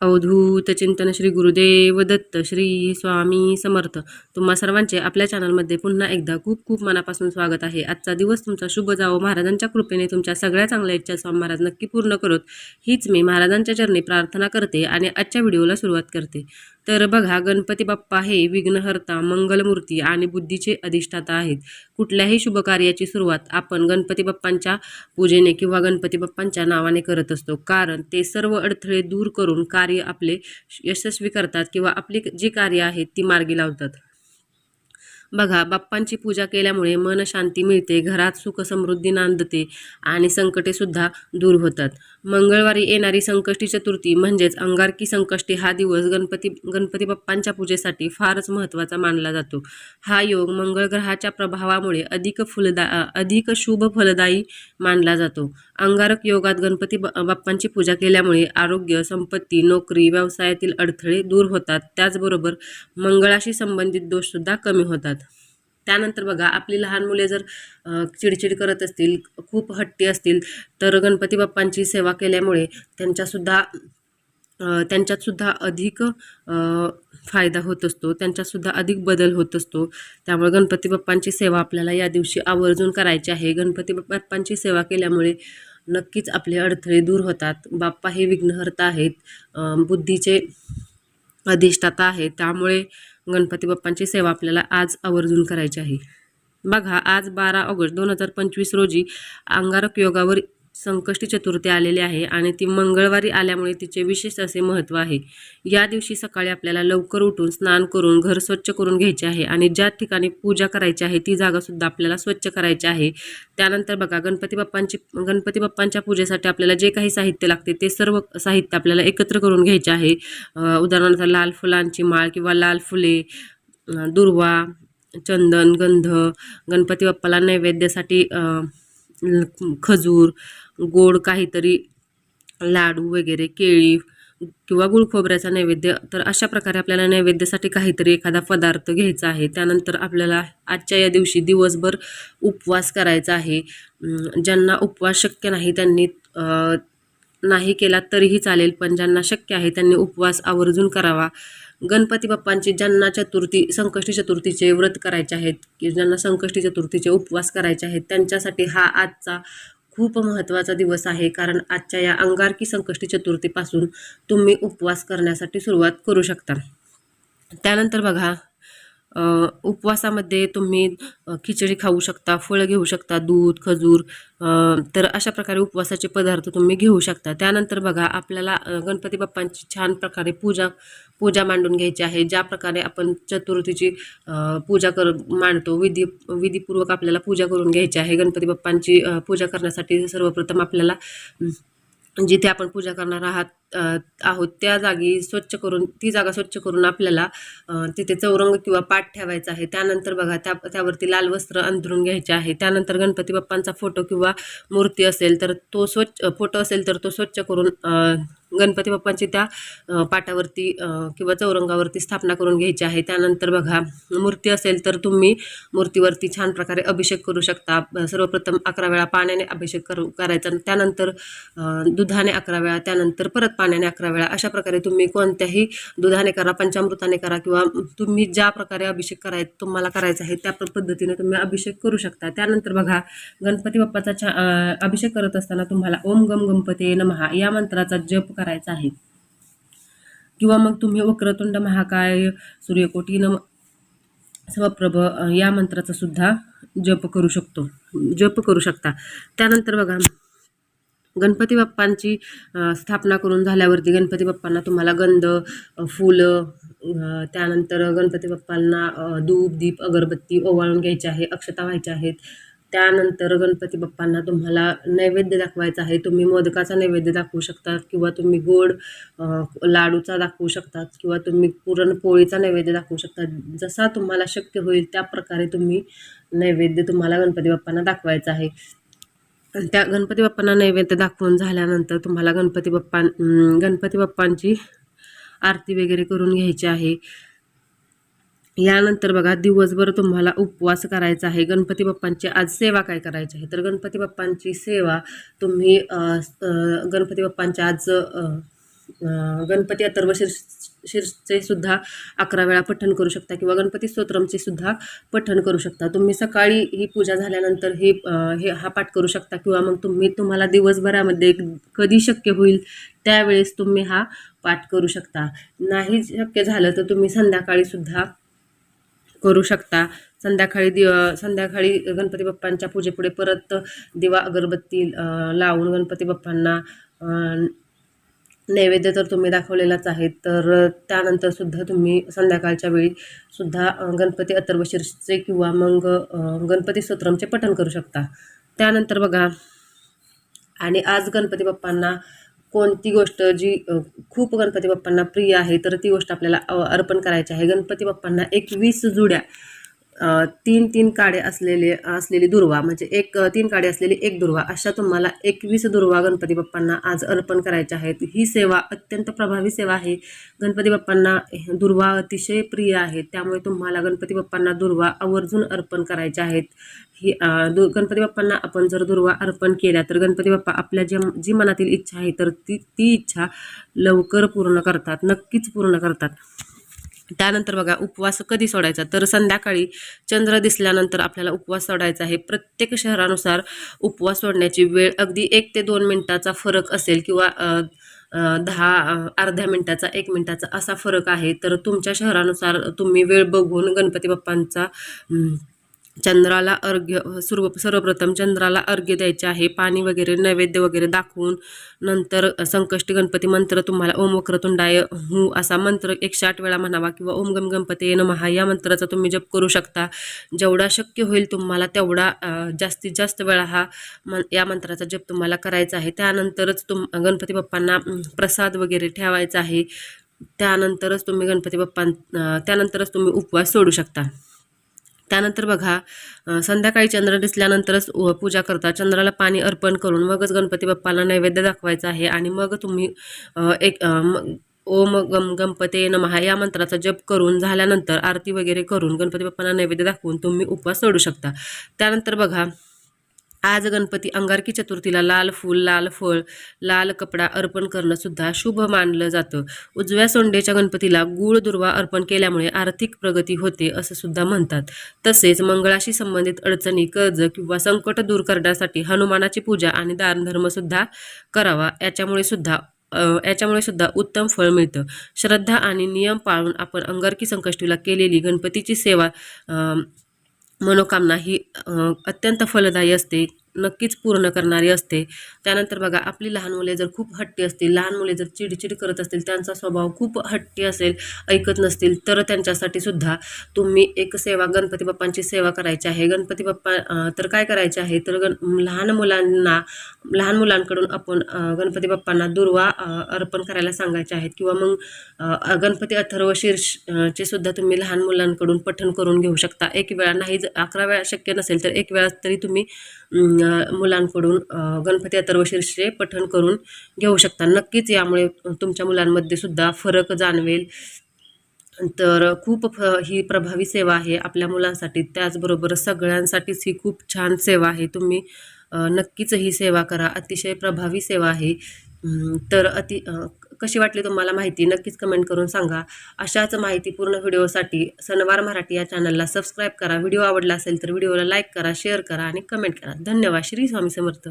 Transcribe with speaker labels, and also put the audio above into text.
Speaker 1: अवधूत चिंतन श्री गुरुदेव दत्त श्री स्वामी समर्थ. तुम्हा सर्वांचे आपल्या चॅनलमध्ये पुन्हा एकदा खूप खूप मनापासून स्वागत आहे. आजचा दिवस तुमचा शुभ जावो. महाराजांच्या कृपेने तुमच्या सगळ्या चांगल्या इच्छा स्वामी महाराज नक्की पूर्ण करोत. हीच मी महाराजांच्या चरणी प्रार्थना करते आणि आजच्या व्हिडिओला सुरुवात करते. तर बघा गणपती बाप्पा हे विघ्नहर्ता मंगलमूर्ती आणि बुद्धीचे अधिष्ठाता आहेत. कुठल्याही शुभकार्याची सुरुवात आपण गणपती बाप्पांच्या पूजेने किंवा गणपती बाप्पांच्या नावाने करत असतो. कारण ते सर्व अडथळे दूर करून कार्य आपले यशस्वी करतात किंवा आपली जी कार्य आहेत ती मार्गी लावतात. बघा बाप्पांची पूजा केल्यामुळे मन शांती मिळते घरात सुख समृद्धी नांदते आणि संकटेसुद्धा दूर होतात. मंगळवारी येणारी संकष्टी चतुर्थी म्हणजेच अंगारकी संकष्टी हा दिवस गणपती गणपती बाप्पांच्या पूजेसाठी फारच महत्त्वाचा मानला जातो. हा योग मंगळ ग्रहाच्या प्रभावामुळे अधिक फुलदा अधिक शुभ फलदायी मानला जातो. अंगारक योगात गणपती ब- बाप्पांची पूजा केल्यामुळे आरोग्य संपत्ती नोकरी व्यवसायातील अडथळे दूर होतात. त्याचबरोबर मंगळाशी संबंधित दोषसुद्धा कमी होतात. त्यानंतर बघा आपली लहान मुले जर चिडचिड करत असतील खूप हट्टी असतील तर गणपती बाप्पांची सेवा केल्यामुळे त्यांच्यासुद्धा त्यांच्यातसुद्धा अधिक फायदा होत असतो त्यांच्यातसुद्धा अधिक बदल होत असतो. त्यामुळे गणपती बाप्पांची सेवा आपल्याला या दिवशी आवर्जून करायची आहे. गणपती बाप्पांची सेवा केल्यामुळे नक्कीच आपले अडथळे दूर होतात. बाप्पा हे विघ्नहर्ता आहेत. बुद्धीचे अधिष्ठाता आहे त्यामुळे गणपती बाप्पांची सेवा आपल्याला आज आवर्जून करायची आहे. बघा आज बारा ऑगस्ट दोन हजार पंचवीस रोजी अंगारक योगावर संकष्टी चतुर्थी आलेली आहे आणि ती मंगळवारी आल्यामुळे तिचे विशेष असे महत्त्व आहे. या दिवशी सकाळी आपल्याला लवकर उठून स्नान करून घर स्वच्छ करून घ्यायचे आहे आणि ज्या ठिकाणी पूजा करायची आहे ती जागासुद्धा आपल्याला स्वच्छ करायची आहे. त्यानंतर बघा गणपती बाप्पांची गणपती बाप्पांच्या पूजेसाठी आपल्याला जे काही साहित्य लागते ते सर्व साहित्य आपल्याला एकत्र करून घ्यायचे आहे. उदाहरणार्थ लाल फुलांची माळ किंवा लाल फुले दुर्वा चंदन गंध गणपती बाप्पाला नैवेद्यासाठी खजूर गोड काहीतरी लाडू वगैरे केळी किंवा गुळखोबऱ्याचा नैवेद्य तर अशा प्रकारे आपल्याला नैवेद्यासाठी काहीतरी एखादा पदार्थ घ्यायचा आहे. त्यानंतर आपल्याला आजच्या या दिवशी दिवसभर उपवास करायचा आहे. ज्यांना उपवास शक्य नाही त्यांनी नाही केला तरीही चालेल पण ज्यांना शक्य आहे त्यांनी उपवास आवर्जून करावा. गणपती बाप्पांची ज्यांना चतुर्थी संकष्टी चतुर्थीचे व्रत करायचे आहेत की ज्यांना संकष्टी चतुर्थीचे उपवास करायचे आहेत त्यांच्यासाठी हा आजचा खूप महत्त्वाचा दिवस आहे. कारण आजच्या या अंगारकी संकष्टी चतुर्थीपासून तुम्ही उपवास करण्यासाठी सुरुवात करू शकता. त्यानंतर बघा उपवासामध्ये तुम्ही खिचडी खाऊ शकता फळं घेऊ शकता दूध खजूर तर अशा प्रकारे उपवासाचे पदार्थ तुम्ही घेऊ शकता. त्यानंतर बघा आपल्याला गणपती बाप्पांची छान प्रकारे पूजा पूजा मांडून घ्यायची आहे. ज्या प्रकारे आपण चतुर्थीची पूजा कर मांडतो विधी विधीपूर्वक आपल्याला पूजा करून घ्यायची आहे. गणपती बाप्पांची पूजा करण्यासाठी सर्वप्रथम आपल्याला जिथे आपण पूजा करणार आहात आहोत. त्या जागी स्वच्छ करून ती जागा स्वच्छ करून आपल्याला तिथे चौरंग किंवा पाठ ठेवायचा आहे. त्यानंतर बघा त्या त्यावरती लाल वस्त्र अंतरून घ्यायचे आहे. त्यानंतर गणपती बाप्पांचा फोटो किंवा मूर्ती असेल तर तो स्वच्छ फोटो असेल तर तो स्वच्छ करून गणपती बाप्पांची त्या पाटावरती किंवा चौरंगावरती स्थापना करून घ्यायची आहे. त्यानंतर बघा मूर्ती असेल तर तुम्ही मूर्तीवरती छान प्रकारे अभिषेक करू शकता. सर्वप्रथम अकरा वेळा पाण्याने अभिषेक करू करायचा. आणि त्यानंतर दुधाने अकरा वेळा त्यानंतर परत पाण्याने अकरा वेळा. अशा प्रकारे तुम्ही कोणत्याही दुधाने करा पंचामृताने करा किंवा तुम्ही ज्या प्रकारे अभिषेक कराय तुम्हाला करायचा आहे त्या पद्धतीने तुम्ही अभिषेक करू शकता. त्यानंतर बघा गणपती बाप्पाचा छा अभिषेक करत असताना तुम्हाला ओम गम गणपती नमहा या मंत्राचा जप करायचा आहे. किंवा मग तुम्ही वक्रतुंड महाकाय सूर्यकोटी नम समप्रभ या मंत्राचा सुद्धा जप करू शकतो. जप करू शकता. त्यानंतर बघा गणपती बाप्पांची स्थापना करून झाल्यावरती गणपती बाप्पांना तुम्हाला गंध फुलं त्यानंतर गणपती बाप्पांना धूप दीप अगरबत्ती ओवाळून घ्यायचे आहे अक्षता व्हायच्या आहेत. त्यानंतर गणपती बाप्पांना तुम्हाला नैवेद्य दाखवायचा आहे. तुम्ही मोदकाचा नैवेद्य दाखवू शकतात किंवा तुम्ही गोड लाडूचा दाखवू शकतात किंवा तुम्ही पुरणपोळीचा नैवेद्य दाखवू शकतात. जसा तुम्हाला शक्य होईल त्या प्रकारे तुम्ही नैवेद्य तुम्हाला गणपती बाप्पांना दाखवायचा आहे. त्या गणपती बाप्पांना नैवेद्य दाखवून झाल्यानंतर तुम्हाला गणपती बाप्पा गणपती बाप्पांची आरती वगैरे करून घ्यायची आहे. यानंतर बघा दिवसभर तुम्हाला उपवास करायचा आहे. गणपती बाप्पांची आज सेवा काय करायची आहे? तर गणपती बाप्पांची सेवा तुम्ही गणपती बाप्पांच्या आज गणपती अथर्व शीर्ष शीर्षचे सुद्धा अकरा वेळा पठण करू शकता किंवा गणपती स्तोत्रमचे सुद्धा पठण करू शकता. तुम्ही सकाळी ही पूजा झाल्यानंतर हे हे हा पाठ करू शकता किंवा मग तुम्ही तुम्हाला दिवसभरामध्ये कधी शक्य होईल त्यावेळेस तुम्ही हा पाठ करू शकता. नाही शक्य झालं तर तुम्ही संध्याकाळी सुद्धा करू शकता. संध्याकाळी दिव संध्याकाळी गणपती बाप्पांच्या पूजेपुढे परत दिवा अगरबत्ती लावून गणपती बाप्पांना नैवेद्य तर तुम्ही दाखवलेलाच आहे. तर त्यानंतर सुद्धा तुम्ही संध्याकाळच्या वेळी सुद्धा गणपती अथर्वशीर्षचे किंवा मग गणपती स्तोत्रमचे पठण करू शकता. त्यानंतर बघा आणि आज गणपती बाप्पांना कोणती गोष्ट जी खूप गणपती बाप्पांना प्रिय आहे तर ती गोष्ट आपल्याला अर्पण करायची आहे. गणपती बाप्पांना एकवीस जुड्या तीन तीन काडे असलेले असलेली दुर्वा म्हणजे एक तीन काडे असलेली एक दुर्वा अशा तुम्हाला एकवीस दुर्वा गणपती बाप्पांना आज अर्पण करायच्या आहेत. ही सेवा अत्यंत प्रभावी सेवा आहे. गणपती बाप्पांना दुर्वा अतिशय प्रिय आहे. त्यामुळे तुम्हाला गणपती बाप्पांना दुर्वा आवर्जून अर्पण करायच्या आहेत. ही दु गणपती बाप्पांना आपण जर दुर्वा अर्पण केल्या तर गणपती बाप्पा आपल्या जे जी मनातील इच्छा आहे तर ती ती इच्छा लवकर पूर्ण करतात नक्कीच पूर्ण करतात. त्यानंतर बघा उपवास कधी सोडायचा? तर संध्याकाळी चंद्र दिसल्यानंतर आपल्याला उपवास सोडायचा आहे. प्रत्येक शहरानुसार उपवास सोडण्याची वेळ अगदी एक ते दोन मिनिटाचा फरक असेल किंवा दहा अर्ध्या मिनिटाचा एक मिनिटाचा असा फरक आहे. तर तुमच्या शहरानुसार तुम्ही वेळ बघून गणपती बाप्पांचा चंद्राला अर्घ्य सर्व सर्वप्रथम चंद्राला अर्घ्य द्यायचे आहे. पाणी वगैरे नैवेद्य वगैरे दाखवून नंतर संकष्टी गणपती मंत्र तुम्हाला ओम वक्रतुंडाय हू असा मंत्र एकशे आठ वेळा म्हणावा किंवा ओम गम गणपती नमहा या मंत्राचा तुम्ही जप करू शकता. जेवढा शक्य होईल तुम्हाला तेवढा जास्तीत जास्त वेळा हा मन या मंत्राचा जप तुम्हाला करायचा आहे. त्यानंतरच तुम गणपती बाप्पांना प्रसाद वगैरे ठेवायचा आहे. त्यानंतरच तुम्ही गणपती बाप्पां त्यानंतरच तुम्ही उपवास सोडू शकता. त्यानंतर बघा संध्याकाळी चंद्र दिसल्यानंतरच उ- पूजा करता चंद्राला पाणी अर्पण करून मगच गणपती बाप्पाला नैवेद्य दाखवायचा आहे आणि मग तुम्ही एक ओम गम गणपते नमहा या मंत्राचा जप करून झाल्यानंतर आरती वगैरे करून गणपती बाप्पांना नैवेद्य दाखवून तुम्ही उपवास सोडू शकता. त्यानंतर बघा आज गणपती अंगारकी चतुर्थीला लाल फूल लाल फळ लाल कपडा अर्पण करणं सुद्धा शुभ मानलं जातं. उजव्या सोंडेच्या गणपतीला गूळ दुर्वा अर्पण केल्यामुळे आर्थिक प्रगती होते असं सुद्धा म्हणतात. तसेच मंगळाशी संबंधित अडचणी कर्ज किंवा संकट दूर करण्यासाठी हनुमानाची पूजा आणि दानधर्म सुद्धा करावा. याच्यामुळे सुद्धा याच्यामुळे सुद्धा उत्तम फळ मिळतं. श्रद्धा आणि नियम पाळून आपण अंगारकी संकष्टीला केलेली गणपतीची सेवा मनोकामना ही अत्यंत फलदायी असते. नक्कीच पूर्ण करणारी असते. त्यानंतर बघा आपली लहान मुले जर खूप हट्टी असतील लहान मुले जर चिडचिड करत असतील त्यांचा स्वभाव खूप हट्टी असेल ऐकत नसतील तर त्यांच्यासाठी सुद्धा तुम्ही एक सेवा गणपती बाप्पांची सेवा करायची आहे. गणपती बाप्पा तर काय करायचे आहे? तर गण लहान मुलांना लहान मुलांकडून आपण गणपती बाप्पांना दुर्वा अर्पण करायला सांगायचे आहेत. किंवा मग गणपती अथर्व शीर्ष चे सुद्धा तुम्ही लहान मुलांकडून पठण करून घेऊ शकता. एक वेळा नाही जर अकरा वेळा शक्य नसेल तर एक वेळा तरी तुम्ही मुलांकडून गणपती अथर्वशीर्षे पठण करून घेऊ शकता. नक्कीच यामुळे तुमच्या मुलांमध्ये सुद्धा फरक जाणवेल. तर खूप फ ही प्रभावी सेवा आहे आपल्या मुलांसाठी. त्याचबरोबर सगळ्यांसाठीच ही खूप छान सेवा आहे. तुम्ही नक्कीच ही सेवा करा. अतिशय प्रभावी सेवा आहे. तर अति कशी वाटली तुम्हाला माहिती नक्कीच कमेंट करून सांगा. अशाच माहितीपूर्ण व्हिडिओसाठी सणवार मराठी या चॅनलला सबस्क्राईब करा. व्हिडिओ आवडला असेल तर व्हिडिओला लाईक करा शेअर करा आणि कमेंट करा. धन्यवाद. श्री स्वामी समर्थ.